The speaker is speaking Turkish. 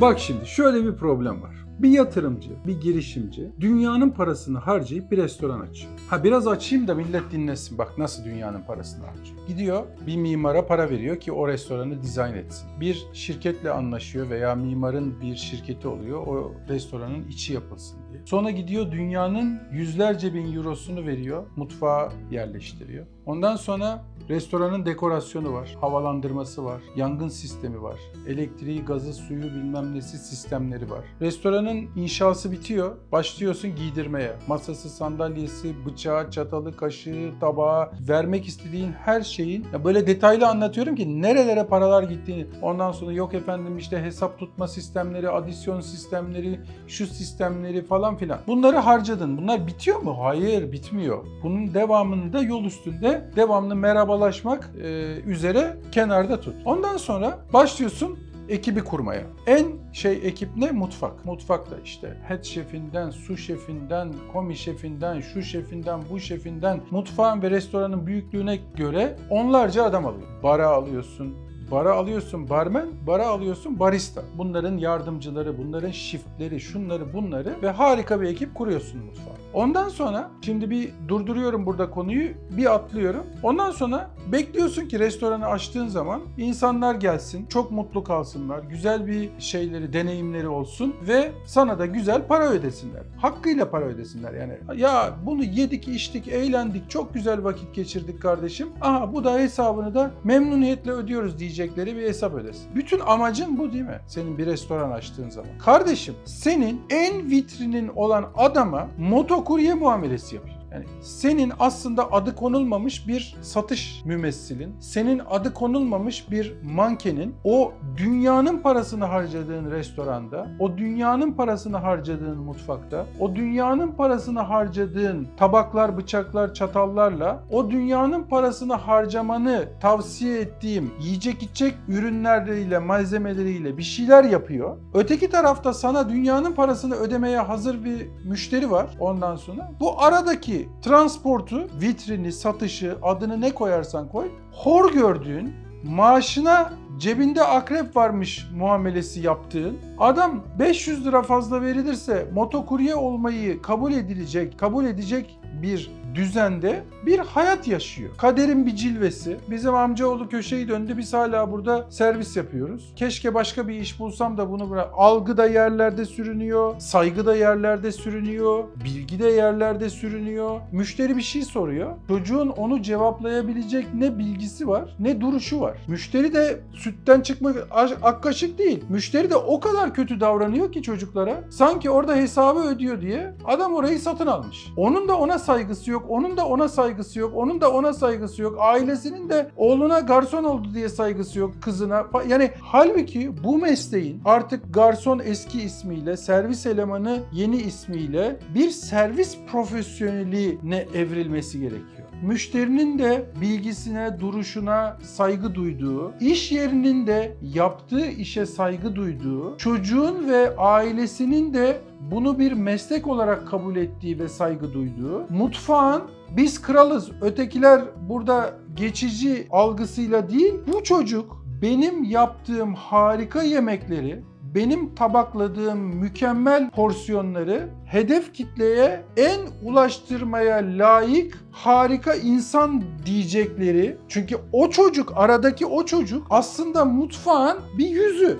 Bak şimdi şöyle bir problem var. Bir yatırımcı, bir girişimci dünyanın parasını harcayıp bir restoran açıyor. Ha biraz açayım da millet dinlesin bak nasıl dünyanın parasını harcıyor. Gidiyor bir mimara para veriyor ki o restoranı dizayn etsin. Bir şirketle anlaşıyor veya mimarın bir şirketi oluyor o restoranın içi yapılsın diye. Sonra gidiyor dünyanın yüzlerce bin eurosunu veriyor, mutfağa yerleştiriyor. Ondan sonra restoranın dekorasyonu var, havalandırması var, yangın sistemi var, elektriği, gazı, suyu bilmem nesi sistemleri var. Restoranın inşası bitiyor, başlıyorsun giydirmeye. Masası, sandalyesi, bıçağı, çatalı, kaşığı, tabağı, vermek istediğin her şeyin ya böyle detaylı anlatıyorum ki nerelere paralar gittiğini. Ondan sonra yok efendim işte hesap tutma sistemleri, adisyon sistemleri, şu sistemleri falan filan. Bunları harcadın. Bunlar bitiyor mu? Hayır, bitmiyor. Bunun devamını da yol üstünde devamlı merhabalaşmak e, üzere kenarda tut. Ondan sonra başlıyorsun ekibi kurmaya. En şey ekip ne? Mutfak. Mutfakta işte head şefinden, su şefinden, komi şefinden, şu şefinden, bu şefinden mutfağın ve restoranın büyüklüğüne göre onlarca adam alıyor. Bara alıyorsun, Bara alıyorsun barmen, bara alıyorsun barista. Bunların yardımcıları, bunların shiftleri, şunları bunları ve harika bir ekip kuruyorsun mutfağa. Ondan sonra şimdi bir durduruyorum burada konuyu, bir atlıyorum. Ondan sonra bekliyorsun ki restoranı açtığın zaman insanlar gelsin, çok mutlu kalsınlar, güzel bir şeyleri, deneyimleri olsun ve sana da güzel para ödesinler. Hakkıyla para ödesinler yani. Ya bunu yedik, içtik, eğlendik, çok güzel vakit geçirdik kardeşim. Aha bu da hesabını da memnuniyetle ödüyoruz diyecekleri bir hesap ödesin. Bütün amacın bu değil mi? Senin bir restoran açtığın zaman. Kardeşim senin en vitrinin olan adama motokurye muamelesi yapıyor. Yani senin aslında adı konulmamış bir satış mümessilin, senin adı konulmamış bir mankenin o dünyanın parasını harcadığın restoranda, o dünyanın parasını harcadığın mutfakta, o dünyanın parasını harcadığın tabaklar, bıçaklar, çatallarla o dünyanın parasını harcamanı tavsiye ettiğim yiyecek içecek ürünleriyle, malzemeleriyle bir şeyler yapıyor. Öteki tarafta sana dünyanın parasını ödemeye hazır bir müşteri var ondan sonra. Bu aradaki transportu, vitrini, satışı, adını ne koyarsan koy, hor gördüğün, maaşına cebinde akrep varmış muamelesi yaptığın adam 500 lira fazla verilirse motokurye olmayı kabul edilecek, kabul edecek bir düzende bir hayat yaşıyor. Kaderin bir cilvesi. Bizim amcaoğlu köşeyi döndü. Biz hala burada servis yapıyoruz. Keşke başka bir iş bulsam da bunu bırak. Algı da yerlerde sürünüyor. Saygı da yerlerde sürünüyor. Bilgi de yerlerde sürünüyor. Müşteri bir şey soruyor. Çocuğun onu cevaplayabilecek ne bilgisi var ne duruşu var. Müşteri de sütten çıkma ak kaşık değil. Müşteri de o kadar kötü davranıyor ki çocuklara. Sanki orada hesabı ödüyor diye adam orayı satın almış. Onun da ona saygısı yok. Onun da ona saygısı yok. Onun da ona saygısı yok. Ailesinin de oğluna garson oldu diye saygısı yok kızına. Yani halbuki bu mesleğin artık garson eski ismiyle, servis elemanı yeni ismiyle bir servis profesyoneline evrilmesi gerekiyor. Müşterinin de bilgisine, duruşuna saygı duyduğu, iş yerinin de yaptığı işe saygı duyduğu, çocuğun ve ailesinin de bunu bir meslek olarak kabul ettiği ve saygı duyduğu, mutfağın biz kralız, ötekiler burada geçici algısıyla değil, bu çocuk benim yaptığım harika yemekleri benim tabakladığım mükemmel porsiyonları hedef kitleye en ulaştırmaya layık harika insan diyecekleri. Çünkü o çocuk aradaki o çocuk aslında mutfağın bir yüzü.